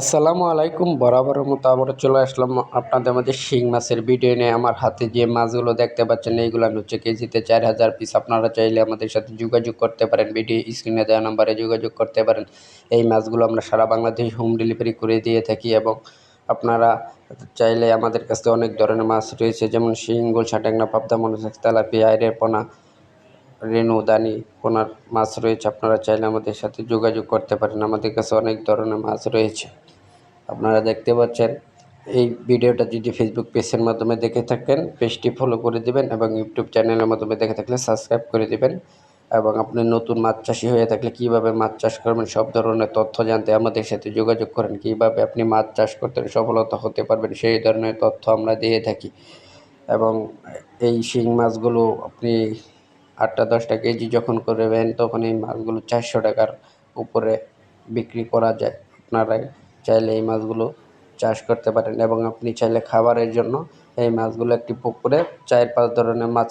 আসসালামু আলাইকুম। বরাবর মতো আবারও চলে আসলাম আপনাদের মধ্যে শিং মাছের ভিডিও নিয়ে। আমার হাতে যে মাছগুলো দেখতে পাচ্ছেন, এইগুলো হচ্ছে কেজিতে চার হাজার পিস আপনারা চাইলে আমাদের সাথে যোগাযোগ করতে পারেন। ভিডিও স্ক্রিনে দেওয়া নাম্বারে যোগাযোগ করতে পারেন। এই মাছগুলো আমরা সারা বাংলাদেশ হোম ডেলিভারি করে দিয়ে থাকি এবং আপনারা চাইলে আমাদের কাছে অনেক ধরনের মাছ রয়েছে। যেমন শিং গোলসা ট্যাংরা পাবদা মনোসেক্স তেলাপিয়া, আইরের পোনা রেনু, দানি পোনার মাছ রয়েছে, আপনারা চাইলে আমাদের সাথে যোগাযোগ করতে পারেন। আমাদের কাছে অনেক ধরনের মাছ রয়েছে। আপনারা দেখতে পাচ্ছেন, এই ভিডিওটা যদি ফেসবুক পেজের মাধ্যমে দেখে থাকেন, পেজটি ফলো করে দিবেন এবং ইউটিউব চ্যানেলের মাধ্যমে দেখে থাকলে সাবস্ক্রাইব করে দিবেন। এবং আপনি নতুন মাছ চাষি হয়ে থাকলে কীভাবে মাছ চাষ করবেন, সব ধরনের তথ্য জানতে আমাদের সাথে যোগাযোগ করেন। কীভাবে আপনি মাছ চাষ করতে সফলতা হতে পারবেন, সেই ধরনের তথ্য আমরা দিয়ে থাকি। এবং এই শিং মাছগুলো আপনি আটটা, দশটা কেজি যখন করবেন, তখন এই মাছগুলো চারশো টাকার উপরে বিক্রি করা যায়। আপনারা চাইলে এই মাছগুলো চাষ করতে পারেন এবং আপনি চাইলে খাবারের জন্য এই মাছগুলো একটি পুকুরে চার পাঁচ ধরনের মাছ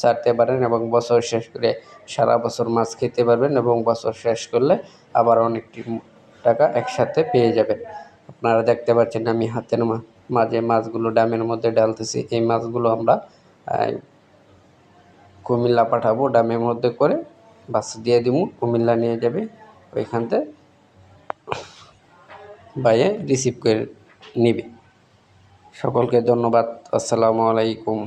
ছাড়তে পারেন এবং বছর শেষ করে সারা বছর মাছ খেতে পারবেন এবং বছর শেষ করলে আবার অনেকটি টাকা একসাথে পেয়ে যাবেন। আপনারা দেখতে পাচ্ছেন আমি হাতের মাঝে মাছগুলো ড্যামের মধ্যে ডালতেছি এই মাছগুলো আমরা কুমিল্লা পাঠাবো, ড্যামের মধ্যে করে বাস দিয়ে দিব কুমিল্লা নিয়ে যাবে। ওইখানতে বাইয়ে রিসিভ করে নিবে। সকলকে ধন্যবাদ। আসসালামু আলাইকুম।